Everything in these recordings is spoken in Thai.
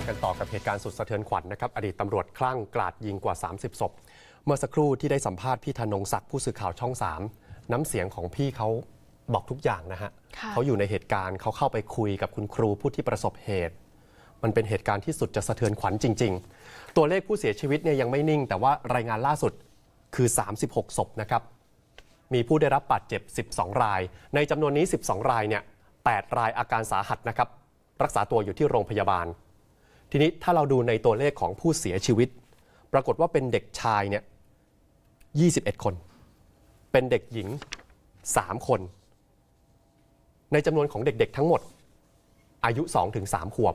ามกันต่อกับเหตุการณ์สุดสะเทือนขวัญนะครับ อดีตตำรวจคลั่งกราดยิงกว่า 30 ศพ เมื่อสักครู่ที่ได้สัมภาษณ์พี่ธนงศักดิ์ผู้สื่อข่าวช่อง 3 น้ำเสียงของพี่เขาบอกทุกอย่างนะฮะค่ะเขาอยู่ในเหตุการณ์เขาเข้าไปคุยกับคุณครูผู้ที่ประสบเหตุ มันเป็นเหตุการณ์ที่สุดจะสะเทือนขวัญจริง ๆ ตัวเลขผู้เสียชีวิตเนี่ยยังไม่นิ่ง แต่ว่ารายงานล่าสุดคือ 36 ศพนะครับมีผู้ได้รับบาดเจ็บ 12 ราย ในจำนวนนี้ 12 รายเนี่ย8รายอาการสาหัสนะครับรักษาตัวอยู่ที่โรงพยาบาล ทีนี้ถ้าเราดูในตัวเลขของผู้เสียชีวิต ปรากฏว่าเป็นเด็กชายเนี่ย21 คน เป็นเด็กหญิง 3 คน ในจำนวนของเด็กๆทั้งหมด อายุ 2-3 ขวบ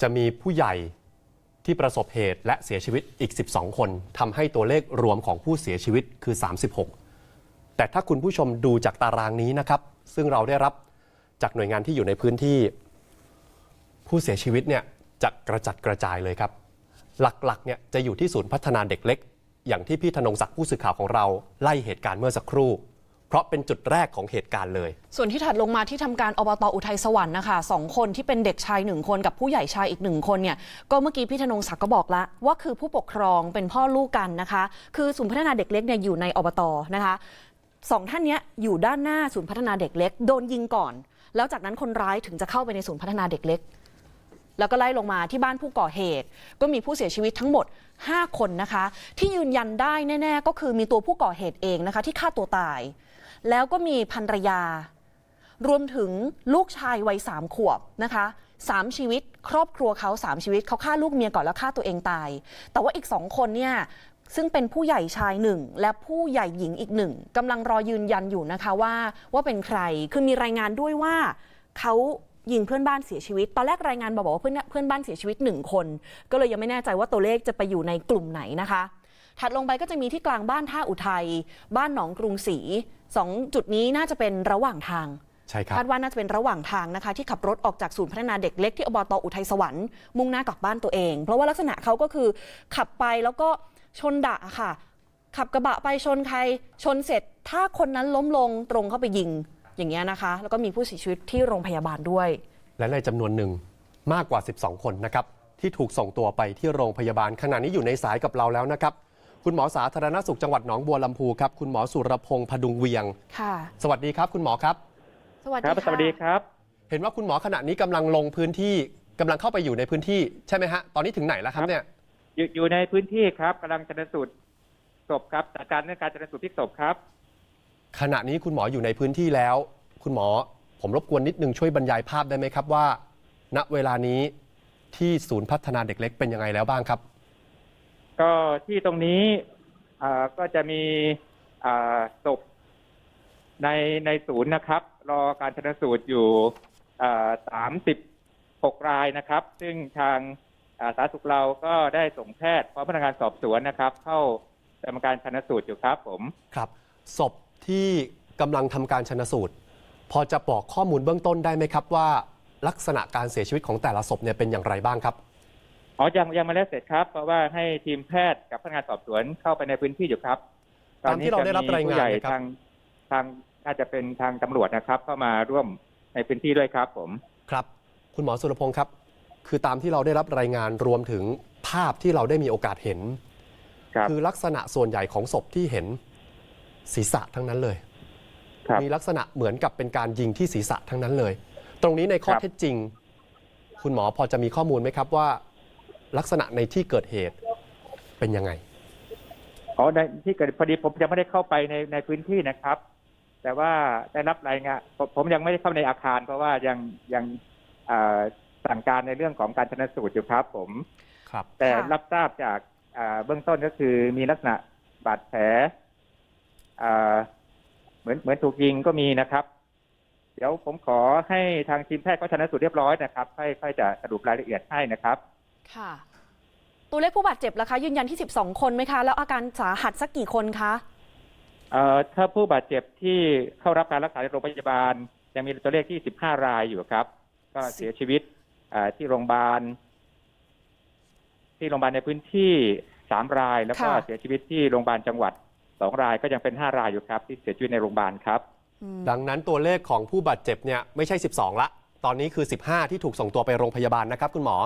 จะมีผู้ใหญ่ที่ประสบเหตุและเสียชีวิตอีก 12 คนทำให้ตัวเลขรวมของผู้เสียชีวิตคือ 36 แต่ถ้าคุณผู้ชมดูจากตารางนี้นะครับ ซึ่งเราได้รับจากหน่วยงานที่อยู่ในพื้นที่ ผู้เสียชีวิตเนี่ย จะกระจัดกระจายเลยครับ หลักๆเนี่ยจะอยู่ที่ศูนย์พัฒนาเด็กเล็ก อย่างที่พี่ธนงศักดิ์ผู้สื่อข่าวของเราไล่เหตุการณ์เมื่อสักครู่ เพราะเป็นจุดแรกของเหตุการณ์เลย ส่วนที่ถัดลงมาที่ทำการอบตอุทัยสวรรค์นะคะสองคนที่เป็นเด็กชายหนึ่งคนกับผู้ใหญ่ชายอีกหนึ่งคนเนี่ยก็เมื่อกี้พี่ธนงศักดิ์ก็บอกละว่าคือผู้ปกครองเป็นพ่อลูกกันนะคะ คือศูนย์พัฒนาเด็กเล็กเนี่ยอยู่ในอบตนะคะสองท่านเนี้ยอยู่ด้านหน้าศูนย์พัฒนาเด็กเล็ก โดนยิงก่อน แล้วจากนั้นคนร้ายถึงจะเข้าไปในศูนย์พัฒนาเด็กเล็ก แล้วก็ไล่ลงมาที่บ้านผู้ก่อเหตุ ก็มีผู้เสียชีวิตทั้งหมด 5 คนนะคะ ที่ยืนยันได้แน่ ๆ ก็คือมีตัวผู้ก่อเหตุเองนะคะ ที่ฆ่าตัวตาย แล้วก็มีภรรยา รวมถึงลูกชายวัยสามขวบนะคะสามชีวิต ครอบครัวเขาสามชีวิตเขาฆ่าลูกเมียก่อนแล้วฆ่าตัวเองตาย แต่ว่าอีกสองคนเนี่ยซึ่งเป็นผู้ใหญ่ชายหนึ่งและผู้ใหญ่หญิงอีกหนึ่งกำลังรอยืนยันอยู่นะคะว่าว่าเป็นใคร คือมีรายงานด้วยว่าเขา ยิงเพื่อนบ้านเสียชีวิต ตอนแรกรายงานบอกว่าเพื่อนเพื่อนบ้านเสียชีวิตหนึ่งคน ก็เลยยังไม่แน่ใจว่าตัวเลขจะไปอยู่ในกลุ่มไหนนะคะ ถัดลงไปก็จะมีที่กลางบ้านท่าอุทัย บ้านหนองกรุงศรีสองจุดนี้น่าจะเป็นระหว่างทางใช่ครับคาดว่าน่าจะเป็นระหว่างทางนะคะ ที่ขับรถออกจากศูนย์พัฒนาเด็กเล็กที่อบตอุทัยสวรรค์มุ่งหน้ากลับบ้านตัวเอง เพราะว่าลักษณะเขาก็คือขับไปแล้วก็ชนดะค่ะ ขับกระบะไปชนใครชนเสร็จ ถ้าคนนั้นล้มลงตรงเข้าไปยิง อย่างเงี้ยนะคะ แล้วก็มีผู้เสียชีวิตที่โรงพยาบาลด้วย และในจำนวนหนึ่งมากกว่า 12 คนนะครับที่ถูกส่งตัวไปที่โรงพยาบาลขณะนี้อยู่ในสายกับเราแล้วนะครับ คุณหมอสาธารณสุขจังหวัดหนองบัวลำพูครับคุณหมอสุรพงษ์พดุงเวียง ค่ะ สวัสดีครับคุณหมอครับ สวัสคดีรับค่ะสวัสดีครับ เห็นว่าคุณหมอขณะนี้กำลังลงพื้นที่กำลังเข้าไปอยู่ในพื้นที่ใช่ไหมฮะตอนนี้ถึงไหนแล้วครับเนี่ยอยู่อยู่ในพื้นที่ครับกำลังชันสูตรศพครับจัดการเรื่องการชันสูตรพลิกศพครับ ขณะนี้คุณหมออยู่ในพื้นที่แล้ว คุณหมอผมรบกวนนิดนึงช่วยบรรยายภาพได้ไหมครับว่า ณเวลานี้ที่ศูนย์พัฒนาเด็กเล็กเป็นยังไงแล้วบ้างครับ ก็ที่ตรงนี้อ่าก็จะมีอ่าศพในในศูนย์นะครับ รอการชันสูตรอยู่สามสิบหกรายนะครับ ซึ่งทางอ่าสาธารณสุขเราก็ได้ส่งแพทย์พร้อมพนักงานสอบสวนนะครับ เข้าดำเนินการชันสูตรอยู่ครับผม ครับศพ ที่กำลังทำการชนสูตร พอจะบอกข้อมูลเบื้องต้นได้ไหมครับว่า ลักษณะการเสียชีวิตของแต่ละศพเนี่ยเป็นอย่างไรบ้างครับอ๋อยังยังไม่แล้วเสร็จครับ เพราะว่าให้ทีมแพทย์กับพนักงานสอบสวนเข้าไปในพื้นที่อยู่ครับตามที่เราได้รับรายงานตอนะครับทางทางน่าจะเป็นทางตำรวจนะครับ เข้ามาร่วมในพื้นที่ด้วยครับผมครับ คุณหมอสุรพงศ์ครับ คือตามที่เราได้รับรายงานรวมถึงภาพที่เราได้มีโอกาสเห็นครับคือลักษณะส่วนใหญ่ของศพที่เห็น ศีรษะทั้งนั้นเลยครับมีลักษณะเหมือนกับเป็นการยิงที่ศีรษะทั้งนั้นเลย ตรงนี้ในข้อครับเท็จจริง คุณหมอพอจะมีข้อมูลไหมครับว่า ลักษณะในที่เกิดเหตุเป็นยังไงอ๋อในที่เกิดพอดีผมยังไม่ได้เข้าไปในในพื้นที่นะครับ แต่ว่าได้รับรายงานผมผมยังไม่ได้เข้าในอาคาร เพราะว่ายังยังเอ่อสั่งการในเรื่องของการชนสูตรอยู่ครับ ผมครับ แต่ค่ะรับทราบจากอ่าเบื้องต้นก็คือมีลักษณะบาดแผลอ่า เหมือนเหมือนถูกยิงก็มีนะครับ เดี๋ยวผมขอให้ทางทีมแพทย์เขาชนสูตรเรียบร้อยนะครับค่อยค่อยจะสรุปรายละเอียดให้นะครับค่ะ ตัวเลขผู้บาดเจ็บล่ะคะ ยืนยันที่ 12 คนไหมคะ แล้วอาการสาหัสสักกี่คนคะเอ่อถ้าผู้บาดเจ็บที่เข้ารับการรักษาในโรงพยาบาลยังมีตัวเลขที่ 15 รายอยู่ครับ ก็เสียชีวิตอ่าที่โรงพยาบาล ที่โรงพยาบาลในพื้นที่ 3 ราย แล้วก็ค่ะเสียชีวิตที่โรงพยาบาลจังหวัด 2รายก็ยังเป็น 5 รายอยู่ครับ ที่เสียชีวิตในโรงพยาบาลครับอืมดังนั้นตัวเลขของผู้บาดเจ็บเนี่ยไม่ใช่ 12 ละ ตอนนี้คือ 15 ที่ถูกส่งตัวไปโรงพยาบาลนะครับ คุณหมอ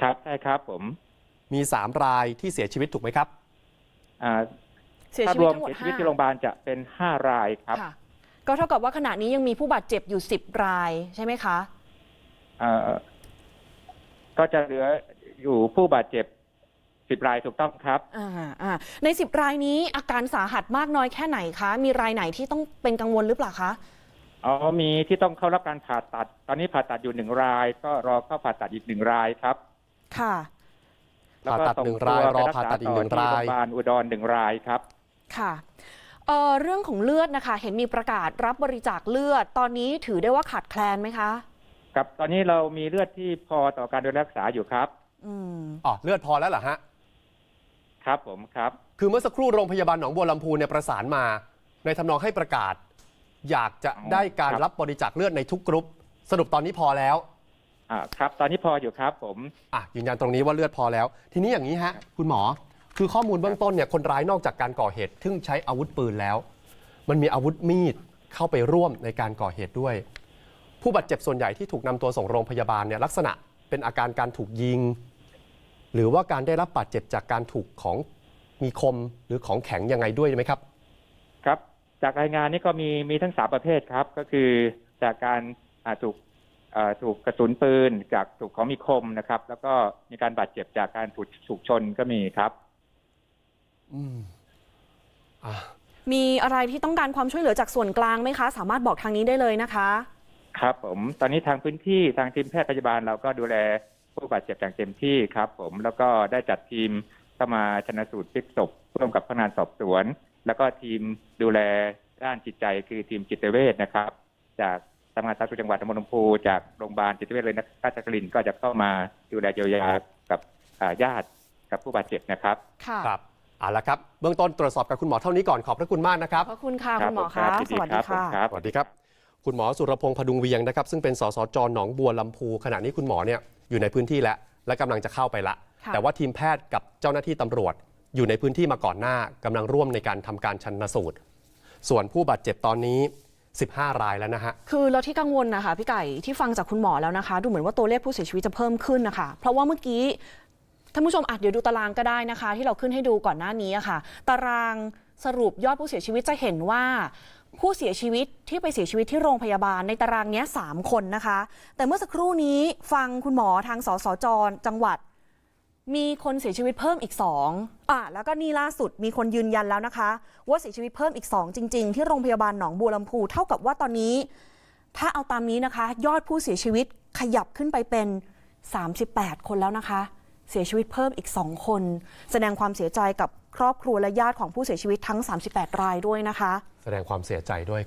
ครับใช่ครับผมมี 3 รายที่เสียชีวิตถูกไหมครับ อ่าเสียถ้าชีรวิตวมทั้งหมดเสียชีวิตห้าที่โรงพยาบาลจะเป็นห้ารายครับ ค่ะ ก็เท่ากับว่าขณะนี้ยังมีผู้บาดเจ็บอยู่ 10 รายใช่ไหมคะ เอ่อก็จะเหลืออยู่ผู้บาดเจ็บ สิบรายถูกต้องครับ อ่าอ่าใน 10 รายนี้อาการสาหัสมากน้อยแค่ไหนคะ มีรายไหนที่ต้องเป็นกังวลหรือเปล่าคะ อ๋อมีที่ต้องเข้ารับการผ่าตัด ตอนนี้ผ่าตัดอยู่หนึ่งราย ก็รอเข้าผ่าตัดอีกหนึ่งรายครับค่ะ แล้วก็ผ่าตัดส่งหนึ่งตัวรายไปรอรักผ่าษาตัดอีกต่อหนึ่งที่โรงรายพยาบาลอุดรหนึ่งรายครับ ค่ะเอ่อเรื่องของเลือดนะคะ เห็นมีประกาศรับบริจาคเลือด ตอนนี้ถือได้ว่าขาดแคลนไหมคะ ครับ ตอนนี้เรามีเลือดที่พอต่อการดูแลรักษาอยู่ครับ อืม อ๋อเลือดพอแล้วเหรอฮะ ครับผมครับ คือเมื่อสักครู่โรงพยาบาลหนองบัวลำพูเนี่ยประสานมา ในทำนองให้ประกาศ อยากจะได้การครับ รับบริจาคเลือดในทุกกรุ๊ปสรุปตอนนี้พอแล้วอ่าครับ ตอนนี้พออยู่ครับผม อะยืนยันตรงนี้ว่าเลือดพอแล้ว ทีนี้อย่างนี้ฮะ คุณหมอ คือข้อมูลเบื้องต้นเนี่ยคนร้ายนอกจากการก่อเหตุทึ่งใช้อาวุธปืนแล้ว มันมีอาวุธมีดเข้าไปร่วมในการก่อเหตุด้วย ผู้บาดเจ็บส่วนใหญ่ที่ถูกนำตัวส่งโรงพยาบาลเนี่ยลักษณะเป็นอาการการถูกยิง หรือว่าการได้รับบาดเจ็บจากการถูกของมีคมหรือของแข็งยังไงด้วยไหมครับ ครับ จากรายงานนี้ก็มีมีทั้งสามประเภทครับ ก็คือจากการอ่าถูกอ่าถูกกระสุนปืน จากถูกของมีคมนะครับ แล้วก็มีการบาดเจ็บจากการถูกถูกชนก็มีครับ อืมอะมีอะไรที่ต้องการความช่วยเหลือจากส่วนกลางไหมคะ สามารถบอกทางนี้ได้เลยนะคะ ครับผมตอนนี้ทางพื้นที่ทางทีมแพทย์พยาบาลเราก็ดูแล ผู้บาดเจ็บอย่างเต็มที่ครับผมแล้วก็ได้จัดทีมเข้ามาชนะสูตรพลิกศพร่วมกับพนักงานสอบสวน แล้วก็ทีมดูแลด้านจิตใจคือทีมจิตเวชนะครับ จากสำนักงานสาธารณสุขจังหวัดนครลำพูจากโรงพยาบาลจิตเวชเลยนะราชกลินก็จะเข้ามาดูแลเยียวยากับอ่าญาติกับผู้บาดเจ็บนะครับค่ะครับเอาละครับเบื้องต้นตรวจสอบกับคุณหมอเท่านี้ก่อนขอบพระคุณมากนะครับขอบคุณค่ะครัคุณหมอผมคะรับยินสวัสดีรับผมค่ะครับสวัสดีครับ คุณหมอสุรพงษ์พดุงเวียงนะครับซึ่งเป็นสสจหนองบัวลำพูขณะนี้คุณหมอเนี่ย อยู่ในพื้นที่แล้วและกำลังจะเข้าไปละค่ะแต่ว่าทีมแพทย์กับเจ้าหน้าที่ตำรวจ อยู่ในพื้นที่มาก่อนหน้ากำลังร่วมในการทำการชันสูตร ส่วนผู้บาดเจ็บตอนนี้ 15 รายแล้วนะฮะ คือเราที่กังวลนะคะพี่ไก่ที่ฟังจากคุณหมอแล้วนะคะ ดูเหมือนว่าตัวเลขผู้เสียชีวิตจะเพิ่มขึ้นนะคะ เพราะว่าเมื่อกี้ท่านผู้ชมอาจเดี๋ยวดูตารางก็ได้นะคะ ที่เราขึ้นให้ดูก่อนหน้านี้อะค่ะ ตารางสรุปยอดผู้เสียชีวิตจะเห็นว่า ผู้เสียชีวิตที่ไปเสียชีวิตที่โรงพยาบาลในตารางนี้สามคนนะคะ แต่เมื่อสักครู่นี้ฟังคุณหมอทางสสจจังหวัด มีคนเสียชีวิตเพิ่มอีกสองอะแล้วก็นี่ล่าสุดมีคนยืนยันแล้วนะคะ ว่าเสียชีวิตเพิ่มอีกสองจริง ๆ ที่โรงพยาบาลหนองบัวลำพูเท่ากับว่าตอนนี้ ถ้าเอาตามนี้นะคะ ยอดผู้เสียชีวิตขยับขึ้นไปเป็น 38 คนแล้วนะคะ เสียชีวิตเพิ่มอีก 2 คน แสดงความเสียใจกับครอบครัวและญาติของผู้เสียชีวิตทั้ง 38 รายด้วยนะคะ แสดงความเสียใจด้วย